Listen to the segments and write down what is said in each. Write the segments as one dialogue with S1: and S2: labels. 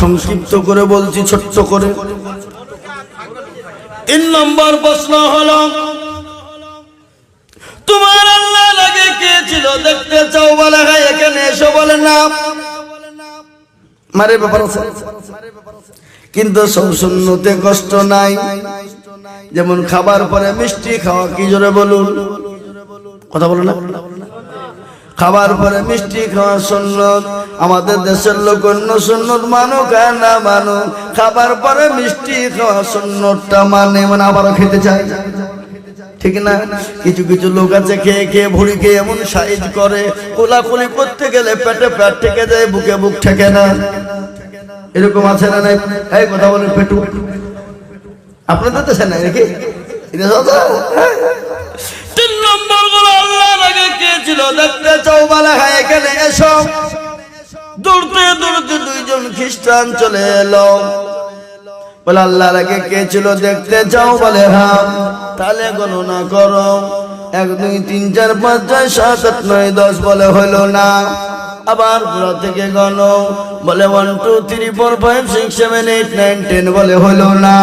S1: সংক্ষিপ্ত করে বলছি ছোট্ট করে তিন নম্বর প্রশ্ন হল তোমার আল্লাহ লাগে কে ছিল দেখতে চাও বলে হ্যাঁ এখানে এসো বলে না মারে ব্যাপার আছে কিন্তু শূন্যতে কষ্ট নাই যেমন খাবার পরে মিষ্টি খাওয়া কি জোরে বলুন কথা বলুন না খাবার পরে মিষ্টি খাওয়া সুন্নত আমাদের দেশের লোক অন্য সুন্নত মানুক আর না মানুক খাবার পরে মিষ্টি খাওয়া সুন্নতটা মানে মানে আবারও খেতে চায় ঠিক না কিছু কিছু লোক আছে খেয়ে খেয়ে খেয়ে এমন সাইজ করে কোলাকুলি করতে গেলে পেটে পেট ঠেকে যায় বুকে বুক ঠেকে না এরকম আছে না নাই এই কথা বলে পেটু আপনাদের দেশে নাই নাকি হ্যাঁ। তিন নম্বর ছিল দেখতে চৌবালা হয়ে গেলে এসো দৌড়তে দৌড়তে দুইজন খ্রিস্টান চলে এলো বলে আল্লাহ আগে কে ছিল দেখতে চাও বলে হ্যাঁ তাহলে গণনা করো এক দুই তিন চার পাঁচ ছয় সাত আট নয় দশ বলে হলো না আবার ঘর থেকে গণ বলে one two three four five six seven eight nine ten বলে হলো না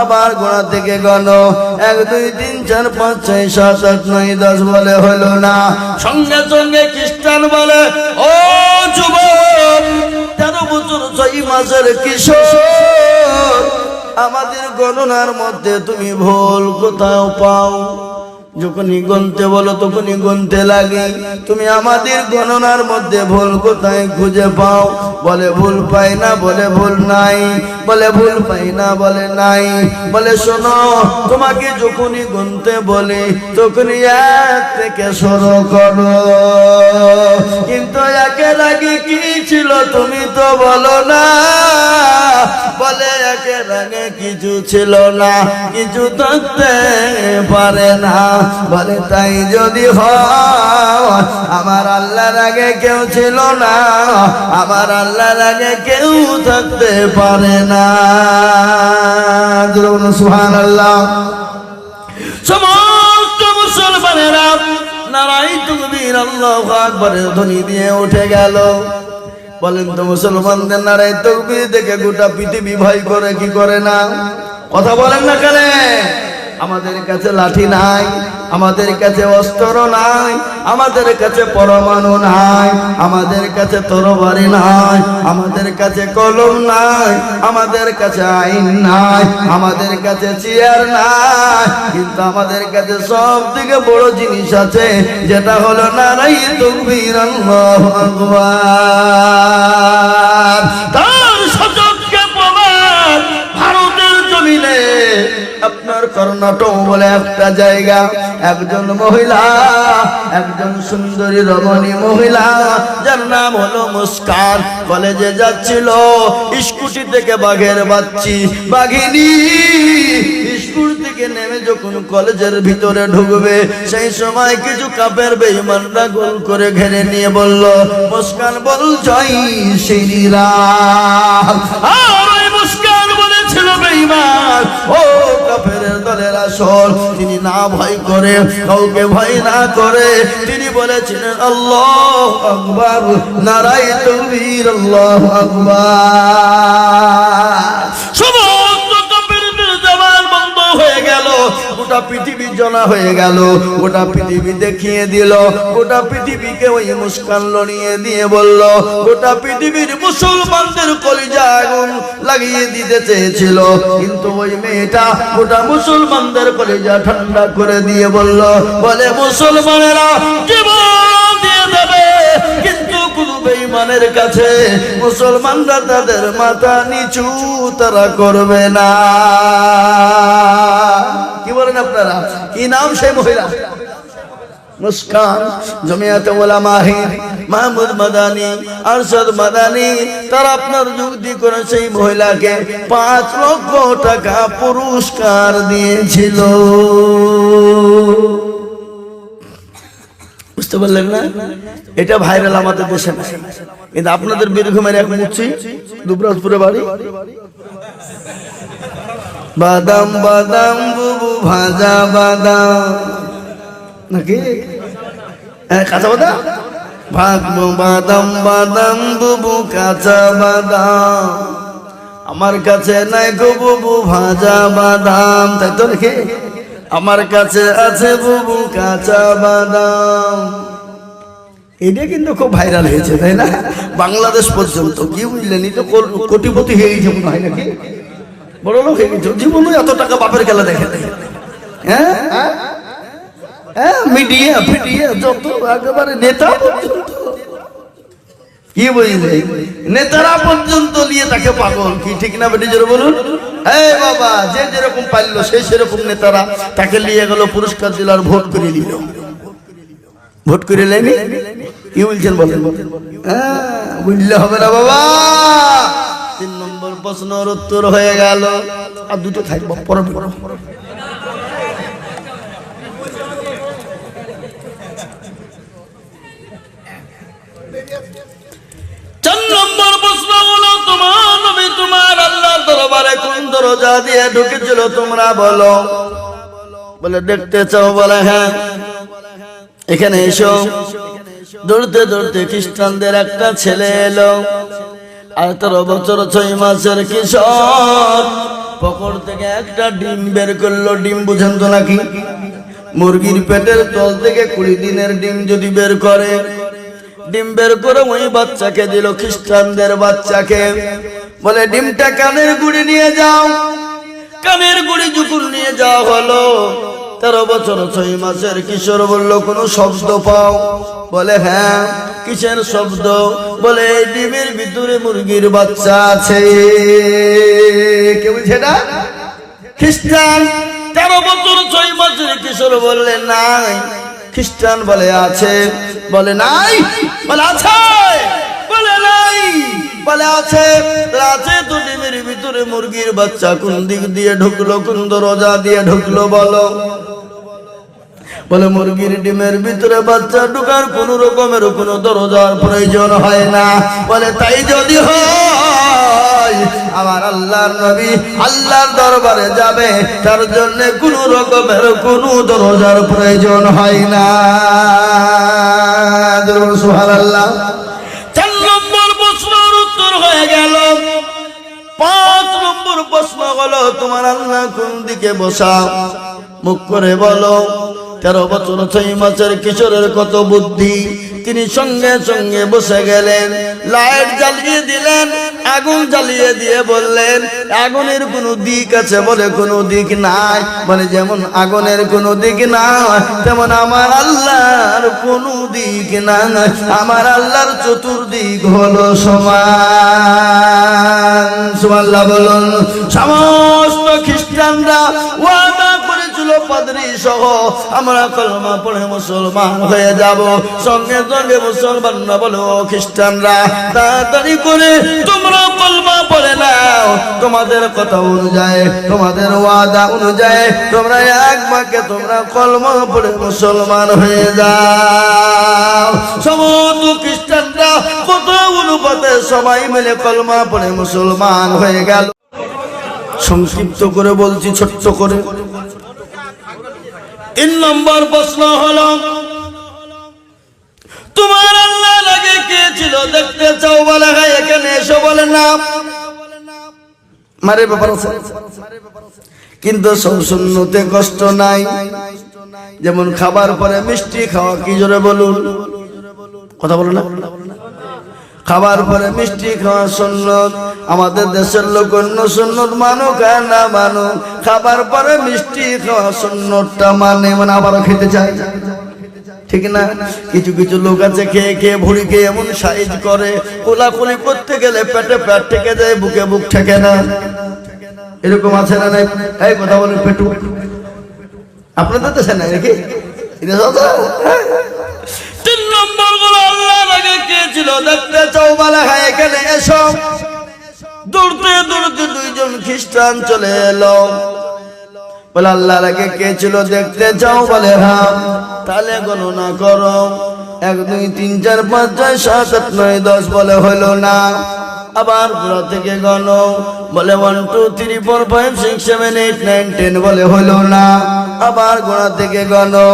S1: আবার গোড়া থেকে গণ এক দুই তিন চার পাঁচ ছয় সাত আট নয় দশ বলে হলো না সঙ্গে সঙ্গে খ্রিস্টান বলে ও যুব তেরো বছর ছয় মাসের কিশোর আমাদের গণনার মধ্যে তুমি ভুল কোথাও পাও যখনই গুনতে বলো তখনই গুনতে লাগে তুমি আমাদের গণনার মধ্যে ভুল কোথায় খুঁজে পাও বলে ভুল পাই না বলে ভুল নাই বলে ভুল পাই না বলে নাই বলে শোনো তোমাকে যখনই গুনতে বলি তখনই এক থেকে শুরু করো কিন্তু একে আগে কি ছিল তুমি তো বলো না বলে একে আগে কিছু ছিল না কিছু থাকতে পারে না বলে তাই যদি হয় আমার আল্লাহর আগে কেউ ছিল না আমার আল্লাহ আল্লাহর আগে কেউ থাকতে পারে না সুহান আল্লাহ সমস্ত মুসলমানেরা নারাই তুকবীর আল্লাহ আকবরের ধ্বনি দিয়ে উঠে গেল বলেন তো মুসলমানদের নারাই তকবির দেখে গোটা পৃথিবী ভয় করে কি করে না কথা বলেন না কেন আমাদের কাছে লাঠি নাই আমাদের কাছে অস্ত্র নাই আমাদের কাছে পরমাণু নাই আমাদের কাছে তরবারি নাই আমাদের কাছে কলম নাই আমাদের কাছে আইন নাই আমাদের কাছে চেয়ার নাই কিন্তু আমাদের কাছে সব থেকে বড় জিনিস আছে যেটা হলো নারাই তুমি ভগবান নটম বলে একটা জায়গা একজন মহিলা একজন সুন্দরী রমণী মহিলা যার নাম হলো কলেজে যাচ্ছিল স্কুটি থেকে বাঘের বাচ্চি বাঘিনী স্কুল থেকে নেমে কলেজের ভিতরে ঢুকবে সেই সময় কিছু কাপের বেইমানরা গোল করে ঘেরে নিয়ে বলল মুস্কান বল জয় শ্রীরা মুস্কান বলেছিল আসর তিনি না ভয় করে কাউকে ভয় না করে তিনি বলেছিলেন আল্লাহ আকবর নারায়ণ তকবীর আল্লাহ আকবর গোটা পৃথিবী জনা হয়ে গেল গোটা পৃথিবী দেখিয়ে দিল গোটা পৃথিবীকে ওই মুস্কান লড়িয়ে দিয়ে বলল গোটা পৃথিবীর মুসলমানদের কলিজা আগুন লাগিয়ে দিতে চেয়েছিল কিন্তু ওই মেয়েটা গোটা মুসলমানদের কলিজা ঠান্ডা করে দিয়ে বলল বলে মুসলমানেরা বেঈমানের কাছে মুসলমানরা তাদের মাথা নিচু তারা করবে না কি বলেন আপনারা কি নাম সেই মহিলা মুস্কান জমিয়াতে মাহি মাহমুদ মাদানি আরশাদ মাদানি তারা আপনার যুক্তি করে সেই মহিলাকে পাঁচ লক্ষ টাকা পুরস্কার দিয়েছিল বুঝতে পারলেন না এটা ভাইরাল আমাদের দেশে না কিন্তু আপনাদের বীরভূমের এক মুচি দুবরাজপুরে বাড়ি বাদাম বাদাম বুবু ভাজা বাদাম নাকি হ্যাঁ, কাঁচা বাদাম ভাগবো বাদাম বাদাম বুবু কাঁচা বাদাম আমার কাছে নাই গো বুবু ভাজা বাদাম তাই তো নাকি আমার কাছে আছে বুবু কাঁচা বাদাম এটা কিন্তু খুব ভাইরাল হয়েছে তাই না বাংলাদেশ পর্যন্ত কি বুঝলেন তো কোটিপতি হয়ে গেছে মনে হয় নাকি বড় লোক হয়ে গেছে জীবনে এত টাকা বাপের খেলা দেখে হ্যাঁ হ্যাঁ মিডিয়া ফিডিয়া যত একেবারে নেতা পর্যন্ত কি বুঝলেন নেতারা পর্যন্ত নিয়ে তাকে পাগল কি ঠিক না বেটি জোরে বলুন হ্যাঁ বাবা যে যেরকম পাইল সে সেরকম নেতারা তাকে নিয়ে গেল পুরস্কার দিল আর ভোট করে নিল ভোট করে লেনি কি বলছেন বলেন হ্যাঁ, বুঝলে হবে না বাবা তিন নম্বর প্রশ্নর উত্তর হয়ে গেল আর দুটো থাকবো পরম পরম দরবারে কোন দরজা দিয়ে ঢুকেছিল তোমরা বলো বলে দেখতে চাও বলে হ্যাঁ এখানে এসো দৌড়তে দৌড়তে খ্রিস্টানদের একটা ছেলে এলো আঠারো বছর ছয় মাসের কিশোর পকর থেকে একটা ডিম বের করলো ডিম বুঝেন তো নাকি মুরগির পেটের তল থেকে কুড়ি দিনের ডিম যদি বের করে ডিম বের করে ওই বাচ্চাকে দিল খ্রিস্টানদের বাচ্চাকে বলে ডিমটা কানের গুড়ি নিয়ে যাও কানের গুড়ি যুকুল নিয়ে যাও হলো তেরো বছর ছয় মাসের কিশোর বলল কোনো শব্দ পাও বলে হ্যাঁ কিসের শব্দ বলে এই ডিমের ভিতরে মুরগির বাচ্চা আছে কে বুঝে না খ্রিস্টান তেরো বছর ছয় মাসের কিশোর বললে নাই খ্রিস্টান বলে আছে বলে নাই বলে আছে পালে আছে আছে তো ভিতরে মুরগির বাচ্চা কোন দিক দিয়ে ঢুকলো কোন দরজা দিয়ে ঢুকলো বলো বলে মুরগির ডিমের ভিতরে বাচ্চা ঢুকার কোন রকমের কোনো দরজার প্রয়োজন হয় না বলে তাই যদি হয় আমার আল্লাহর নবী আল্লাহর দরবারে যাবে তার জন্য কোন রকমের কোনো দরজার প্রয়োজন হয় না আল্লাহ হয়ে গেল পাঁচ নম্বর প্রশ্ন হলো তোমার আল্লাহ কোন দিকে বসা মুখ করে বলো তেরো বছর ছয় মাসের কিশোরের কত বুদ্ধি তিনি সঙ্গে সঙ্গে বসে গেলেন লাইট জ্বালিয়ে দিলেন আগুন জ্বালিয়ে দিয়ে বললেন আগুনের কোনো দিক আছে বলে কোনো দিক নাই বলে মানে যেমন আগুনের কোনো দিক নাই তেমন আমার আল্লাহর কোনো দিক না আমার আল্লাহর চতুর্দিক হলো সমান সুবহানাল্লাহ বলুন সমস্ত খ্রিস্টানরা ওয়া মাদানী সহ আমরা কলমা পড়ে মুসলমান হয়ে যাব সঙ্গে সঙ্গে মুসলমান না বলো খ্রিস্টানরা তাড়াতাড়ি করে তোমরা কলমা পড়ে নাও তোমাদের কথা অনুযায়ী তোমাদের ওয়াদা অনুযায়ী তোমরা এক মাকে তোমরা কলমা পড়ে মুসলমান হয়ে যাও সমস্ত খ্রিস্টানরা কত অনুপাতে সবাই মিলে কলমা পড়ে মুসলমান হয়ে গেল সংক্ষিপ্ত করে বলছি ছোট্ট করে তিন নম্বর প্রশ্ন হল তোমার আল্লাহ লাগে কে ছিল দেখতে চাও বলে হ্যাঁ এখানে এসো বলে না মারে ব্যাপার আছে কিন্তু শূন্যতে কষ্ট নাই যেমন খাবার পরে মিষ্টি খাওয়া কি জোরে বলুন কথা বলো না খাবার পরে মিষ্টি খাওয়া সুন্নত আমাদের দেশের লোক অন্য সুন্নত মানুক আর না মানুক খাবার পরে মিষ্টি খাওয়া সুন্নতটা মানে মানে আবারও খেতে চাই ঠিক না কিছু কিছু লোক আছে খেয়ে খেয়ে খেয়ে এমন সাইজ করে কোলাকুলি করতে গেলে পেটে পেট ঠেকে যায় বুকে বুক ঠেকে না এরকম আছে না নাই এই কথা বলে পেটু আপনাদের তো সে নাই নাকি হ্যাঁ গিয়েছিল দেখতে চৌবালা হয়ে গেলে এসো দূরতে দূরতে দুইজন খ্রিস্টান চলে এলো বলে আল্লাহ আগে কে ছিল দেখতে চাও বলে হাম তাহলে গণনা করো এক দুই তিন চার পাঁচ ছয় সাত আট নয় দশ বলে হলো না আবার ঘোড়া থেকে গলো বলে one two three four five six seven eight nine ten বলে হলো না আবার ঘোড়া থেকে গলো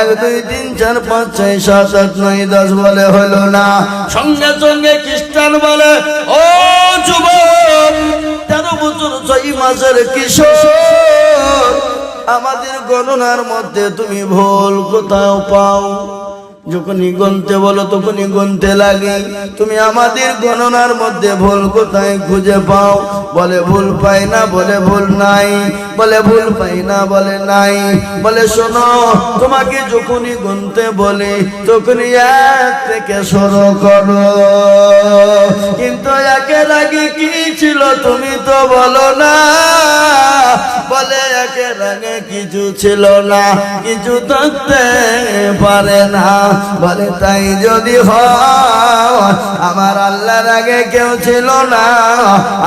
S1: এক দুই তিন চার পাঁচ ছয় সাত আট নয় দশ বলে হলো না সঙ্গে সঙ্গে খ্রিস্টান বলে ও যুব তেরো বছর ছয় মাসের কিশোর আমাদের গণনার মধ্যে তুমি ভুল কোথাও পাও যখনই গুনতে বলো তখনই গুনতে লাগে তুমি আমাদের গণনার মধ্যে ভুল কোথায় খুঁজে পাও বলে ভুল পাই না বলে ভুল নাই বলে ভুল পাই না বলে নাই বলে শোনো তোমাকে যখনই গুনতে বলে তখনই এক থেকে সরো করো কিন্তু একে লাগে কি ছিল তুমি তো বলো না বলে একে লাগে কিছু ছিল না কিছু থাকতে পারে না বলে তাই যদি হয় আমার আল্লাহর আগে কেউ ছিল না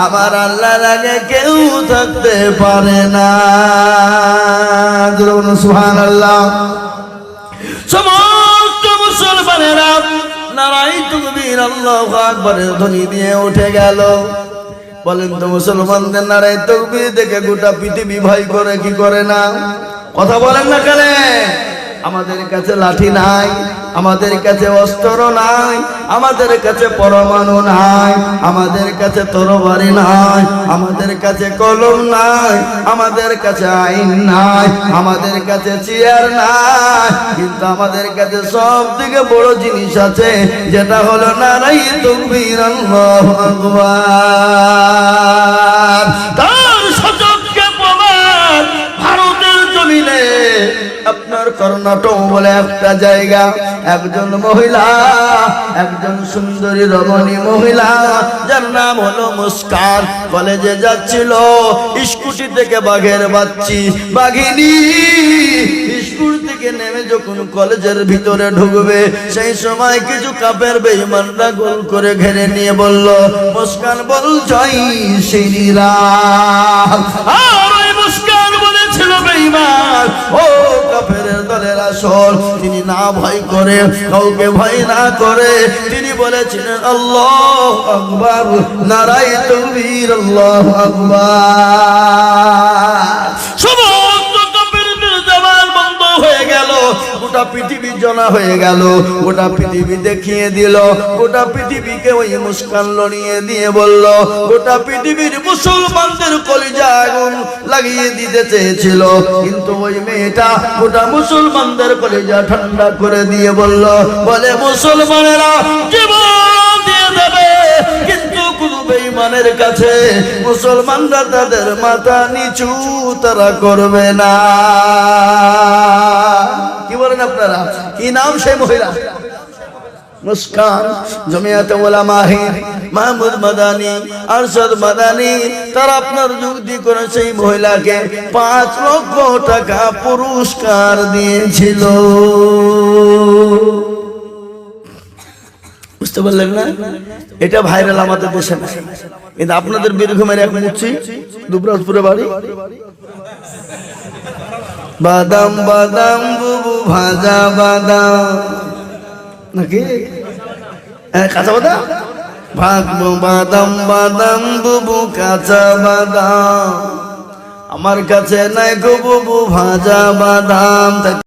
S1: আমার আল্লাহর আগে কেউ থাকতে পারে না সুহান আল্লাহ সমস্ত মুসলমানেরা নারাই তুকবীর আল্লাহ আকবরের ধ্বনি দিয়ে উঠে গেল বলেন তো মুসলমানদের নারায় তকবির দেখে গোটা পৃথিবী ভয় করে কি করে না কথা বলেন না কেন আমাদের কাছে লাঠি নাই আমাদের কাছে অস্ত্র নাই আমাদের কাছে পরমাণু নাই আমাদের কাছে তরবারি নাই আমাদের কাছে কলম নাই আমাদের কাছে আইন নাই আমাদের কাছে চেয়ার নাই কিন্তু আমাদের কাছে সব থেকে বড় জিনিস আছে যেটা হলো নারাই তুমি রঙ্গ ভগবান নটম বলে একটা জায়গা একজন মহিলা একজন সুন্দরী রমণী মহিলা যার নাম হলো মুস্কান কলেজে যাচ্ছিল স্কুটি থেকে বাঘের বাচ্চি বাঘিনী থেকে নেমে যখন কলেজের ভিতরে ঢুকবে সেই সময় কিছু কাপের বেইমানরা গোল করে ঘেরে নিয়ে বলল মুস্কান বল জয় শ্রীরা রাম ছিল বেঈমান ও কাফের দলের আসল তিনি না ভয় করে কাউকে ভয় না করে তিনি বলেছিলেন আল্লাহ আকবার নারায়ণ তকবীর আল্লাহ আকবার সবাই গোটা পৃথিবী জনা হয়ে গেল গোটা পৃথিবী দেখিয়ে দিল গোটা পৃথিবীকে ওই মুস্কান লড়িয়ে দিয়ে বলল গোটা পৃথিবীর মুসলমানদের কলিজা আগুন লাগিয়ে দিতে চেয়েছিল কিন্তু ওই মেয়েটা গোটা মুসলমানদের কলিজা ঠান্ডা করে দিয়ে বলল বলে মুসলমানেরা জীবন মুসলমানের কাছে মুসলমানরা তাদের মাথা নিচু তারা করবে না কি বলেন আপনারা কি নাম সে মহিলা আপনার করে সেই মহিলাকে পাঁচ লক্ষ টাকা পুরস্কার দিয়েছিল বুঝতে পারলেন না এটা ভাইরাল আমাদের দেশে না কিন্তু আপনাদের বীরভূমের এক মুচি দুবরাজপুরে বাড়ি বাদাম বাদাম বুবু ভাজা বাদাম নাকি কাঁচা বাদাম ভাগবো বাদাম বাদাম বুবু কাঁচা বাদাম আমার কাছে নাই গো বুবু ভাজা বাদাম